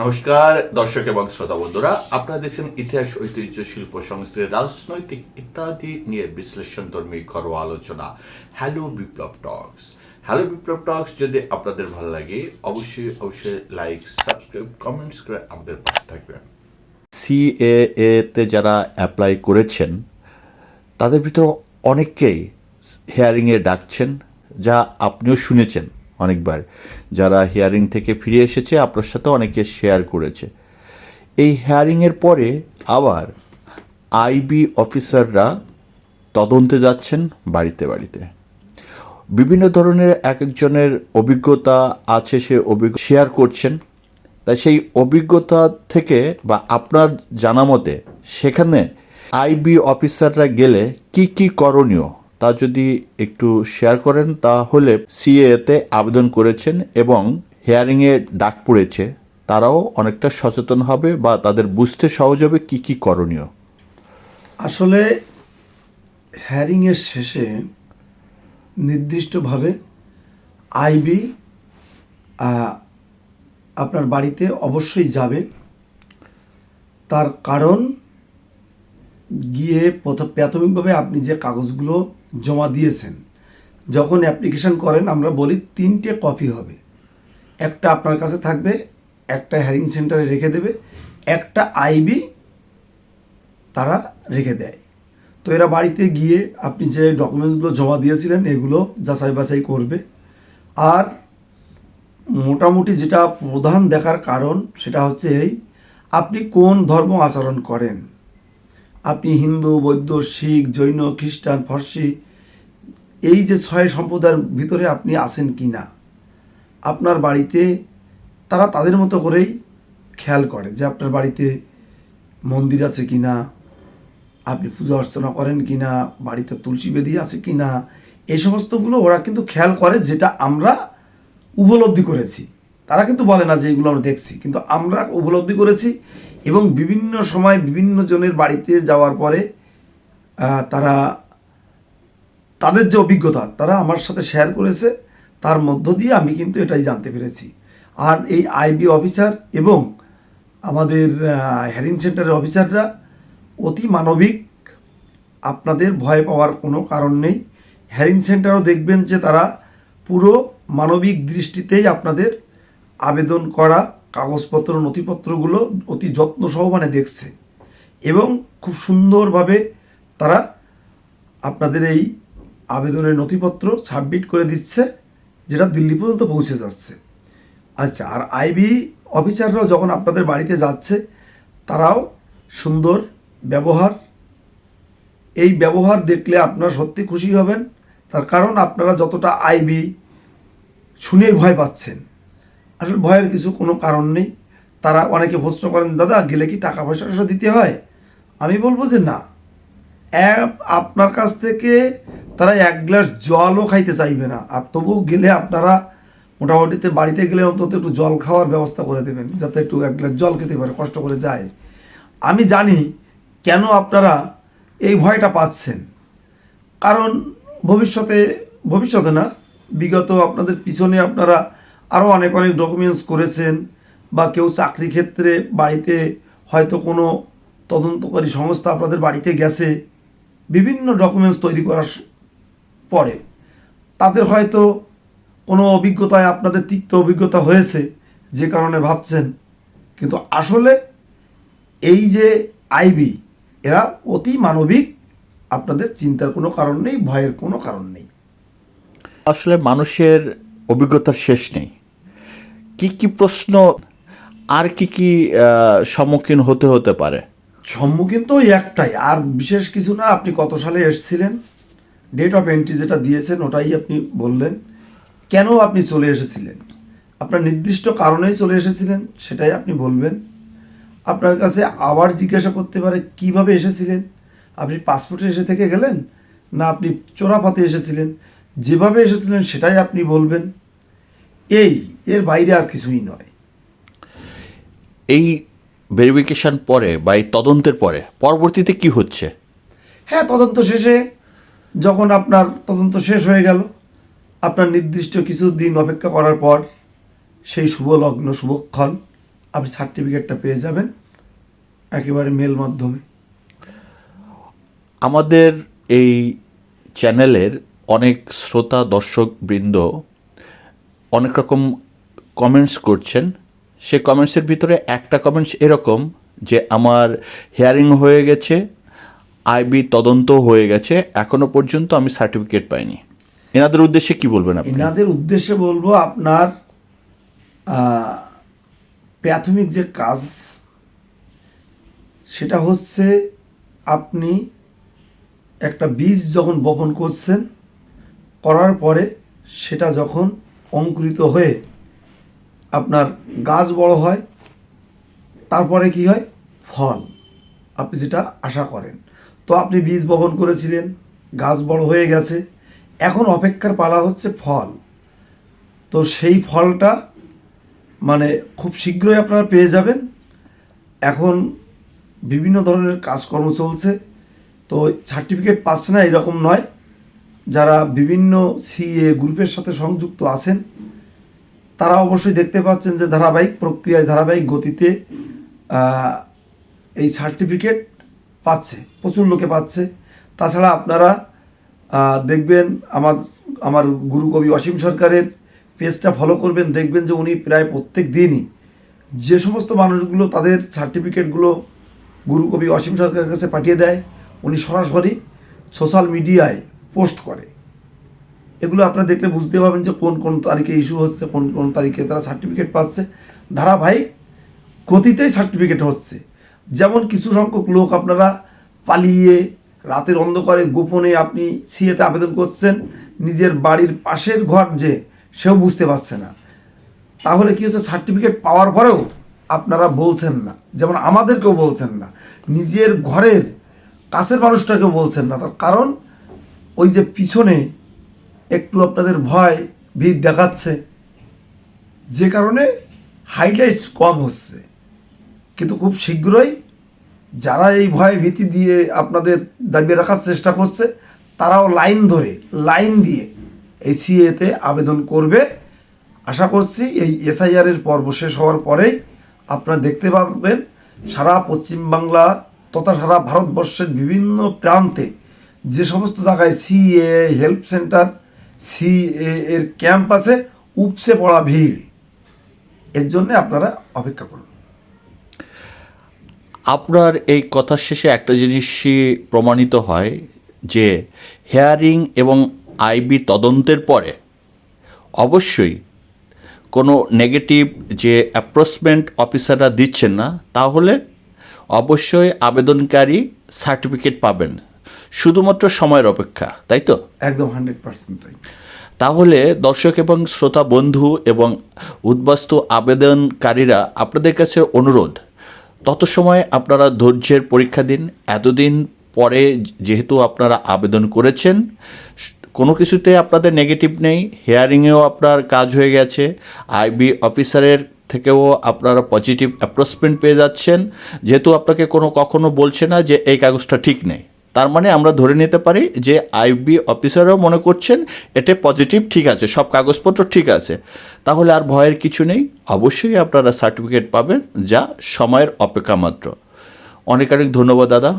নমস্কার, দর্শক এবং শ্রোতা বন্ধুরা, আপনারা দেখছেন ইতিহাস, ঐতিহ্য, শিল্প, সংস্কৃতি, রাজনৈতিক ইত্যাদি নিয়ে বিশ্লেষণধর্মী ঘরোয়া আলোচনা হ্যালো বিপ্লব টক্স হ্যালো বিপ্লব টক্স যদি আপনাদের ভালো লাগে, অবশ্যই অবশ্যই লাইক সাবস্ক্রাইব কমেন্টস করে আমাদের পাশে থাকবেন। সিএএ তে যারা অ্যাপ্লাই করেছেন, তাদের ভিতর অনেককেই হিয়ারিংয়ে ডাকছেন, যা আপনিও শুনেছেন। অনেকবার। যারা হিয়ারিং থেকে ফিরে এসেছে, আপনার সাথে অনেকে শেয়ার করেছে। এই হিয়ারিংয়ের পরে আবার আইবি অফিসাররা তদন্তে যাচ্ছেন বাড়িতে বাড়িতে। বিভিন্ন ধরনের এক একজনের অভিজ্ঞতা আছে, সে অভিজ্ঞ শেয়ার করছেন। তাই সেই অভিজ্ঞতা থেকে বা আপনার জানা মতে, সেখানে আইবি অফিসাররা গেলে কি কি করণীয়? তা যদি একটু শেয়ার করেন, তাহলে সিএতে আবেদন করেছেন এবং হেয়ারিংয়ে ডাক পড়েছে। তারাও অনেকটা সচেতন হবে বা তাদের বুঝতে সহজ হবে কি কি করণীয়। আসলে হ্যারিংয়ের শেষে নির্দিষ্টভাবে আইবি আপনার বাড়িতে অবশ্যই যাবে। তার কারণ গিয়ে প্রথম প্রাথমিকভাবে আপনি যে কাগজগুলো জমা দিয়েছেন, যখন অ্যাপ্লিকেশন করেন, আমরা বলি তিনটে কপি হবে। একটা আপনার কাছে থাকবে, একটা হ্যারিং সেন্টারে রেখে দেবে, একটা আইবি তারা রেখে দেয়। তো এরা বাড়িতে গিয়ে আপনি যে ডকুমেন্টসগুলো জমা দিয়েছিলেন, এগুলো যাচাই বাছাই করবে। আর মোটামুটি যেটা প্রধান দেখার কারণ, সেটা হচ্ছে এই, আপনি কোন ধর্ম আচরণ করেন? আপনি হিন্দু, বৌদ্ধ, শিখ, জৈন, খ্রিস্টান, ফার্সি, এই যে ছয় সম্প্রদায়ের ভিতরে আপনি আছেন কি না, আপনার বাড়িতে তারা তাদের মতো করেই খেয়াল করে যে আপনার বাড়িতে মন্দির আছে কি না, আপনি পূজা অর্চনা করেন কি না, বাড়িতে তুলসী বেদি আছে কি না, এই সমস্তগুলো ওরা কিন্তু খেয়াল করে যেটা আমরা উপলব্ধি করেছি। তারা কিন্তু বলে না যে এগুলো আমরা দেখছি, কিন্তু আমরা উপলব্ধি করেছি এবং বিভিন্ন সময় বিভিন্ন জনের বাড়িতে যাওয়ার পরে তারা তাদের যে অভিজ্ঞতা, তারা আমার সাথে শেয়ার করেছে। তার মধ্য দিয়ে আমি কিন্তু এটাই জানতে পেরেছি। আর এই আইবি অফিসার এবং আমাদের হ্যারিং সেন্টারের অফিসাররা অতি মানবিক। আপনাদের ভয় পাওয়ার কোনো কারণ নেই। হ্যারিং সেন্টারও দেখবেন যে তারা পুরো মানবিক দৃষ্টিতেই আপনাদের আবেদন করা কাগজপত্র, নথিপত্রগুলো অতি যত্ন সহমানে দেখছে এবং খুব সুন্দরভাবে তারা আপনাদের এই আবেদনের নথিপত্র সাবমিট করে দিচ্ছে, যেটা দিল্লি পর্যন্ত পৌঁছে যাচ্ছে। আচ্ছা আর আইবি অফিসাররাও যখন আপনাদের বাড়িতে যাচ্ছে, তারাও সুন্দর ব্যবহার। এই ব্যবহার দেখলে আপনারা সত্যি খুশি হবেন। তার কারণ আপনারা যতটা আইবি শুনে ভয় পাচ্ছেন। আসলে ভয়ের কিছু কোনো কারণ নেই। তারা অনেকে প্রশ্ন করেন, দাদা, গেলে কি টাকা পয়সা দিতে হয়? আমি বলব যে না। আপনার কাছ থেকে তারা এক গ্লাস জলও খাইতে চাইবে না। আর তবুও গেলে আপনারা মোটামুটিতে বাড়িতে গেলে অন্তত একটু জল খাওয়ার ব্যবস্থা করে দেবেন, যাতে একটু এক গ্লাস জল খেতে পারে, কষ্ট করে যায়। আমি জানি কেন আপনারা এই ভয়টা পাচ্ছেন। কারণ ভবিষ্যতে ভবিষ্যতে না, বিগত আপনাদের পিছনে আপনারা আরও অনেক অনেক ডকুমেন্টস করেছেন বা কেউ চাকরি ক্ষেত্রে বাড়িতে হয়তো কোনো তদন্তকারী সংস্থা আপনাদের বাড়িতে গেছে, বিভিন্ন ডকুমেন্টস তৈরি করার পরে তাদের হয়তো কোনো অভিজ্ঞতায় আপনাদের তিক্ত অভিজ্ঞতা হয়েছে যে কারণে ভাবছেন। কিন্তু আসলে এই যে আইবি এরা অতি মানবিক, আপনাদের চিন্তার কোনো কারণ নেই, ভয়ের কোনো কারণ নেই। আসলে মানুষের অভিজ্ঞতার শেষ নেই। কি কি প্রশ্ন আর কি কি সম্মুখীন হতে হতে পারে? সম্মুখীন তো ওই একটাই। আর বিশেষ কিছু না, আপনি কত সালে এসেছিলেন? ডেট অফ এন্ট্রি যেটা দিয়েছেন, ওটাই আপনি বললেন। কেন আপনি চলে এসেছিলেন? আপনার নির্দিষ্ট কারণেই চলে এসেছিলেন, সেটাই আপনি বলবেন। আপনার কাছে আবার জিজ্ঞাসা করতে পারে, কীভাবে এসেছিলেন? আপনি পাসপোর্টে এসে থেকে গেলেন, না আপনি চোরাপাতে এসেছিলেন? যেভাবে এসেছিলেন, সেটাই আপনি বলবেন। এই এর বাইরে আর কিছুই নয়। এই ভেরিফিকেশন পরে বা এই তদন্তের পরে পরবর্তীতে কি হচ্ছে? হ্যাঁ তদন্ত শেষে যখন আপনার তদন্ত শেষ হয়ে গেল আপনার নির্দিষ্ট কিছু দিন অপেক্ষা করার পর সেই শুভ লগ্ন শুভক্ষণ আপনি সার্টিফিকেটটা পেয়ে যাবেন একেবারে মেল মাধ্যমে। আমাদের এই চ্যানেলের অনেক শ্রোতা দর্শক বৃন্দ অনেক রকম কমেন্টস করছেন। সে কমেন্টসের ভিতরে একটা কমেন্টস এরকম যে, আমার হেয়ারিং হয়ে গেছে আইবি তদন্ত হয়ে গেছে, এখনও পর্যন্ত আমি সার্টিফিকেট পাইনি। এনাদের উদ্দেশ্যে কি বলবেন আপনি? এনাদের উদ্দেশ্যে বলব, আপনার প্রাথমিক যে কাজ, সেটা হচ্ছে আপনি একটা বীজ যখন বপন করছেন, করার পরে সেটা যখন অঙ্কুরিত হয়ে আপনার গাছ বড় হয়, তারপরে কি হয়? ফল। আপনি যেটা আশা করেন। তো আপনি বীজ বপন করেছিলেন, গাছ বড় হয়ে গেছে, এখন অপেক্ষার পালা হচ্ছে ফল। তো সেই ফলটা মানে খুব শীঘ্রই আপনারা পেয়ে যাবেন। এখন বিভিন্ন ধরনের কাজকর্ম চলছে। তো সার্টিফিকেট পাচ্ছে না, এরকম নয়। যারা বিভিন্ন সিএ গ্রুপের সাথে সংযুক্ত আছেন, তারা অবশ্যই দেখতে পাচ্ছেন যে ধারাবাহিক প্রক্রিয়ায়, ধারাবাহিক গতিতে এই সার্টিফিকেট পাচ্ছে, প্রচুর লোকে পাচ্ছে। তাছাড়া আপনারা দেখবেন আমার আমার গুরু কবি অসীম সরকারের পেজটা ফলো করবেন, দেখবেন যে উনি প্রায় প্রত্যেক দিনই যে সমস্ত মানুষগুলো তাদের সার্টিফিকেটগুলো গুরু কবি অসীম সরকারের কাছে পাঠিয়ে দেয়, উনি সরাসরি সোশ্যাল মিডিয়ায় পোস্ট করে। এগুলো আপনারা দেখলে বুঝতে পারবেন যে কোন কোন তারিখে ইস্যু হচ্ছে, কোন কোন তারিখে তারা সার্টিফিকেট পাচ্ছে। ধারাবাহিক গতিতেই সার্টিফিকেট হচ্ছে। যেমন কিছু সংখ্যক লোক আপনারা পালিয়ে রাতের অন্ধকারে গোপনে আপনি সিএতে আবেদন করছেন, নিজের বাড়ির পাশের ঘর যে, সেও বুঝতে পারছে না। তাহলে কি হচ্ছে? সার্টিফিকেট পাওয়ার পরেও আপনারা বলছেন না। যেমন আমাদেরকেও বলছেন না। নিজের ঘরের কাছের মানুষটাকেও বলছেন না। তার কারণ ওই যে পিছনে একটু আপনাদের ভয়, ভিড় দেখাচ্ছে। যে কারণে হাইলাইটস কম হচ্ছে। কিন্তু খুব শীঘ্রই যারা এই ভয় ভীতি দিয়ে আপনাদের দাবি রাখার চেষ্টা করছে, তারাও লাইন ধরে, লাইন দিয়ে এই সিএতে আবেদন করবে। আশা করছি এই এসআইআর এর পর্ব শেষ হওয়ার পরেই আপনারা দেখতে পাবেন সারা পশ্চিমবাংলা তথা সারা ভারতবর্ষের বিভিন্ন প্রান্তে যে সমস্ত জায়গায় সিএ হেল্প সেন্টার সিএ এর ক্যাম্প আছে, উপসে পড়া ভিড়। এর জন্য আপনারা অপেক্ষা করুন। আপনার এই কথার শেষে একটা জিনিসই প্রমাণিত হয় যে হেয়ারিং এবং আইবি তদন্তের পরে অবশ্যই কোনো নেগেটিভ যে অ্যাপ্রোচমেন্ট অফিসাররা দিচ্ছেন না, তাহলে অবশ্যই আবেদনকারী সার্টিফিকেট পাবেন। শুধুমাত্র সময়ের অপেক্ষা তাই তো? একদম হান্ড্রেড পার্সেন্ট তাই। তাহলে দর্শক এবং শ্রোতা বন্ধু এবং উদ্বাস্তু আবেদনকারীরা আপনাদের কাছে অনুরোধ তত সময় আপনারা ধৈর্যের পরীক্ষা দিন এতদিন পরে যেহেতু আপনারা আবেদন করেছেন কোনো কিছুতে আপনাদের নেগেটিভ নেই হেয়ারিংয়েও আপনার কাজ হয়ে গেছে আইবি অফিসারের থেকেও আপনারা পজিটিভ অ্যাপ্রোচমেন্ট পেয়ে যাচ্ছেন যেহেতু আপনাকে কোনো কখনো বলছে না যে এই কাগজটা ঠিক নেই। তার মানে আমরা ধরে নিতে পারি যে আইবি অফিসারও মনে করছেন এটা পজিটিভ ঠিক আছে, সব কাগজপত্র ঠিক আছে। তাহলে আর ভয়ের কিছু নেই। অবশ্যই আপনারা সার্টিফিকেট পাবেন যা সময়ের অপেক্ষা মাত্র। অনেক অনেক ধন্যবাদ দাদা।